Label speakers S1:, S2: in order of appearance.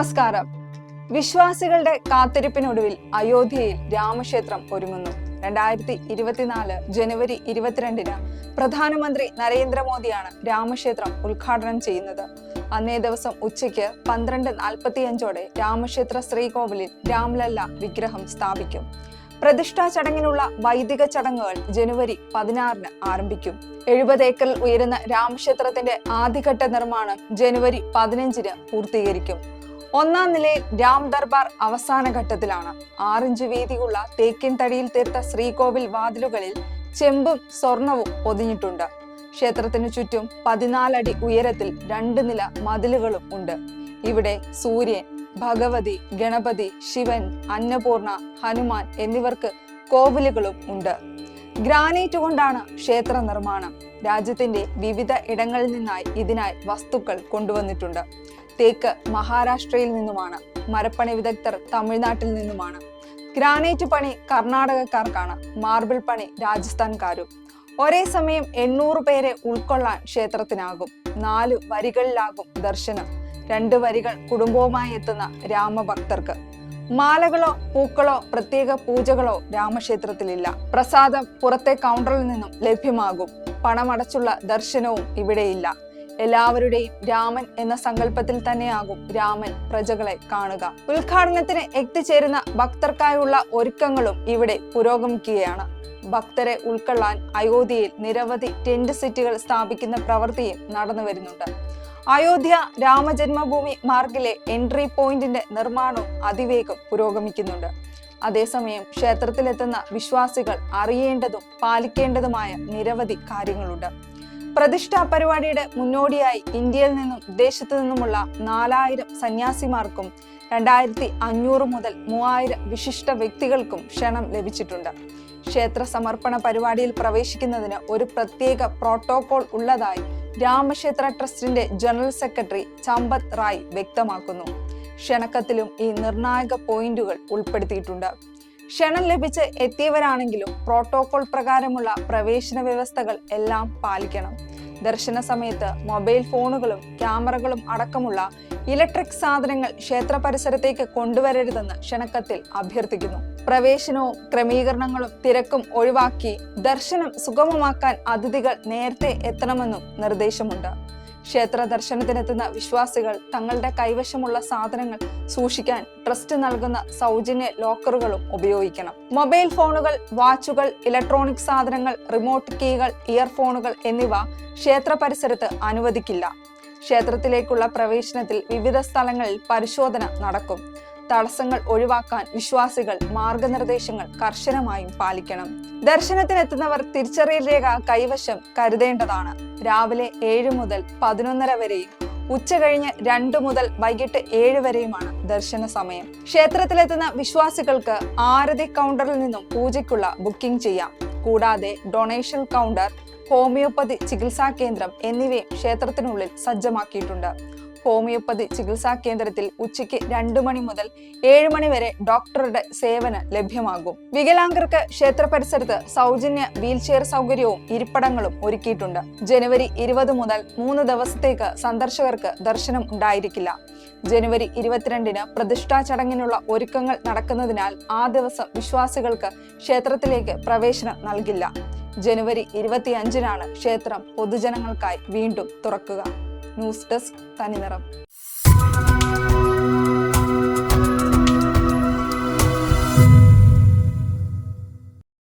S1: നമസ്കാരം. വിശ്വാസികളുടെ കാത്തിരിപ്പിനൊടുവിൽ അയോധ്യയിൽ രാമക്ഷേത്രം ഒരുങ്ങുന്നു. രണ്ടായിരത്തി ഇരുപത്തിനാല് ജനുവരി ഇരുപത്തിരണ്ടിന് പ്രധാനമന്ത്രി നരേന്ദ്രമോദിയാണ് രാമക്ഷേത്രം ഉദ്ഘാടനം ചെയ്യുന്നത്. അന്നേ ദിവസം ഉച്ചയ്ക്ക് പന്ത്രണ്ട് നാൽപ്പത്തിയഞ്ചോടെ രാമക്ഷേത്ര ശ്രീകോവിലിൽ രാംലല്ല വിഗ്രഹം സ്ഥാപിക്കും. പ്രതിഷ്ഠാ ചടങ്ങിനുള്ള വൈദിക ചടങ്ങുകൾ ജനുവരി പതിനാറിന് ആരംഭിക്കും. എഴുപത് ഏക്കറിൽ ഉയരുന്ന രാമക്ഷേത്രത്തിന്റെ ആദ്യഘട്ട നിർമ്മാണം ജനുവരി പതിനഞ്ചിന് പൂർത്തീകരിക്കും. ഒന്നാം നിലയിൽ രാം ദർബാർ അവസാന ഘട്ടത്തിലാണ്. ആറിഞ്ച് വീതിയുള്ള തേക്കിൻ തടിയിൽ തീർത്ത ശ്രീകോവിൽ വാതിലുകളിൽ ചെമ്പും സ്വർണവും പൊതിഞ്ഞിട്ടുണ്ട്. ക്ഷേത്രത്തിനു ചുറ്റും പതിനാലടി ഉയരത്തിൽ രണ്ട് നില മതിലുകളും ഉണ്ട്. ഇവിടെ സൂര്യൻ ഭഗവതി ഗണപതി ശിവൻ അന്നപൂർണ ഹനുമാൻ എന്നിവർക്ക് കോവിലുകളും ഉണ്ട്. ഗ്രാനൈറ്റ് കൊണ്ടാണ് ക്ഷേത്ര നിർമ്മാണം. രാജ്യത്തിന്റെ വിവിധ ഇടങ്ങളിൽ നിന്നായി ഇതിനായി വസ്തുക്കൾ കൊണ്ടുവന്നിട്ടുണ്ട്. തേക്ക് മഹാരാഷ്ട്രയിൽ നിന്നുമാണ്. മരപ്പണി വിദഗ്ധർ തമിഴ്നാട്ടിൽ നിന്നുമാണ്. ഗ്രാനൈറ്റ് പണി കർണാടകക്കാർക്കാണ്. മാർബിൾ പണി രാജസ്ഥാൻകാരും. ഒരേ സമയം എണ്ണൂറ് പേരെ ഉൾക്കൊള്ളാൻ ക്ഷേത്രത്തിനാകും. നാല് വരികളിലാകും ദർശനം. രണ്ട് വരികൾ കുടുംബവുമായി എത്തുന്ന രാമഭക്തർക്ക്. മാലകളോ പൂക്കളോ പ്രത്യേക പൂജകളോ രാമക്ഷേത്രത്തിലില്ല. പ്രസാദം പുറത്തെ കൗണ്ടറിൽ നിന്നും ലഭ്യമാകും. പണമടച്ചുള്ള ദർശനവും ഇവിടെയില്ല. എല്ലാവരുടെയും രാമൻ എന്ന സങ്കല്പത്തിൽ തന്നെയാകും രാമൻ പ്രജകളെ കാണുക. ഉദ്ഘാടനത്തിന് എത്തിച്ചേരുന്ന ഭക്തർക്കായുള്ള ഒരുക്കങ്ങളും ഇവിടെ പുരോഗമിക്കുകയാണ്. ഭക്തരെ ഉൾക്കൊള്ളാൻ അയോധ്യയിൽ നിരവധി ടെന്റ് സിറ്റികൾ സ്ഥാപിക്കുന്ന പ്രവൃത്തിയും നടന്നു വരുന്നുണ്ട്. അയോധ്യ രാമജന്മഭൂമി മാർഗിലെ എൻട്രി പോയിന്റിന്റെ നിർമ്മാണവും അതിവേഗം പുരോഗമിക്കുന്നുണ്ട്. അതേസമയം ക്ഷേത്രത്തിലെത്തുന്ന വിശ്വാസികൾ അറിയേണ്ടതും പാലിക്കേണ്ടതുമായ നിരവധി കാര്യങ്ങളുണ്ട്. പ്രതിഷ്ഠാ പരിപാടിയുടെ മുന്നോടിയായി ഇന്ത്യയിൽ നിന്നും വിദേശത്തു നിന്നുമുള്ള നാലായിരം സന്യാസിമാർക്കും രണ്ടായിരത്തി അഞ്ഞൂറ് മുതൽ മൂവായിരം വിശിഷ്ട വ്യക്തികൾക്കും ക്ഷണം ലഭിച്ചിട്ടുണ്ട്. ക്ഷേത്ര സമർപ്പണ പരിപാടിയിൽ പ്രവേശിക്കുന്നതിന് ഒരു പ്രത്യേക പ്രോട്ടോകോൾ ഉള്ളതായി രാമക്ഷേത്ര ട്രസ്റ്റിന്റെ ജനറൽ സെക്രട്ടറി ചമ്പത് റായ് വ്യക്തമാക്കുന്നു. ക്ഷണക്കത്തിലും ഈ നിർണായക പോയിന്റുകൾ ഉൾപ്പെടുത്തിയിട്ടുണ്ട്. ക്ഷണം ലഭിച്ച് എത്തിയവരാണെങ്കിലും പ്രോട്ടോകോൾ പ്രകാരമുള്ള പ്രവേശന വ്യവസ്ഥകൾ എല്ലാം പാലിക്കണം. ദർശന സമയത്ത് മൊബൈൽ ഫോണുകളും ക്യാമറകളും അടക്കമുള്ള ഇലക്ട്രിക് സാധനങ്ങൾ ക്ഷേത്ര പരിസരത്തേക്ക് കൊണ്ടുവരരുതെന്ന് ക്ഷണക്കത്തിൽ അഭ്യർത്ഥിക്കുന്നു. പ്രവേശനവും ക്രമീകരണങ്ങളും തിരക്കും ഒഴിവാക്കി ദർശനം സുഗമമാക്കാൻ അതിഥികൾ നേരത്തെ എത്തണമെന്നും നിർദ്ദേശമുണ്ട്. ക്ഷേത്ര ദർശനത്തിനെത്തുന്ന വിശ്വാസികൾ തങ്ങളുടെ കൈവശമുള്ള സാധനങ്ങൾ സൂക്ഷിക്കാൻ ട്രസ്റ്റ് നൽകുന്ന സൗജന്യ ലോക്കറുകളും ഉപയോഗിക്കണം. മൊബൈൽ ഫോണുകൾ വാച്ചുകൾ ഇലക്ട്രോണിക് സാധനങ്ങൾ റിമോട്ട് കീകൾ ഇയർഫോണുകൾ എന്നിവ ക്ഷേത്ര പരിസരത്ത് അനുവദിക്കില്ല. ക്ഷേത്രത്തിലേക്കുള്ള പ്രവേശനത്തിൽ വിവിധ സ്ഥലങ്ങളിൽ പരിശോധന നടക്കും. തടസ്സങ്ങൾ ഒഴിവാക്കാൻ വിശ്വാസികൾ മാർഗനിർദ്ദേശങ്ങൾ കർശനമായും പാലിക്കണം. ദർശനത്തിനെത്തുന്നവർ തിരിച്ചറിയൽ രേഖ കൈവശം കരുതേണ്ടതാണ്. രാവിലെ ഏഴ് മുതൽ പതിനൊന്നര വരെയും ഉച്ച കഴിഞ്ഞ് രണ്ടു മുതൽ വൈകിട്ട് ഏഴ് വരെയുമാണ് ദർശന സമയം. ക്ഷേത്രത്തിലെത്തുന്ന വിശ്വാസികൾക്ക് ആരതി കൗണ്ടറിൽ നിന്നും പൂജയ്ക്കുള്ള ബുക്കിംഗ് ചെയ്യാം. കൂടാതെ ഡൊണേഷൻ കൗണ്ടർ ഹോമിയോപ്പതി ചികിത്സാ കേന്ദ്രം എന്നിവയും ക്ഷേത്രത്തിനുള്ളിൽ സജ്ജമാക്കിയിട്ടുണ്ട്. ഹോമിയോപ്പതി ചികിത്സാ കേന്ദ്രത്തിൽ ഉച്ചയ്ക്ക് രണ്ടു മണി മുതൽ ഏഴ് മണി വരെ ഡോക്ടറുടെ സേവനം ലഭ്യമാകും. വികലാംഗർക്ക് ക്ഷേത്ര പരിസരത്ത് സൗജന്യ വീൽചെയർ സൗകര്യവും ഇരിപ്പിടങ്ങളും ഒരുക്കിയിട്ടുണ്ട്. ജനുവരി ഇരുപത് മുതൽ മൂന്ന് ദിവസത്തേക്ക് സന്ദർശകർക്ക് ദർശനം ഉണ്ടായിരിക്കില്ല. ജനുവരി ഇരുപത്തിരണ്ടിന് പ്രതിഷ്ഠാ ചടങ്ങിനുള്ള ഒരുക്കങ്ങൾ നടക്കുന്നതിനാൽ ആ ദിവസം വിശ്വാസികൾക്ക് ക്ഷേത്രത്തിലേക്ക് പ്രവേശനം നൽകില്ല. ജനുവരി ഇരുപത്തിയഞ്ചിനാണ് ക്ഷേത്രം പൊതുജനങ്ങൾക്കായി വീണ്ടും തുറക്കുക. ന്യൂസ് ഡെസ്ക് തനിനിറം.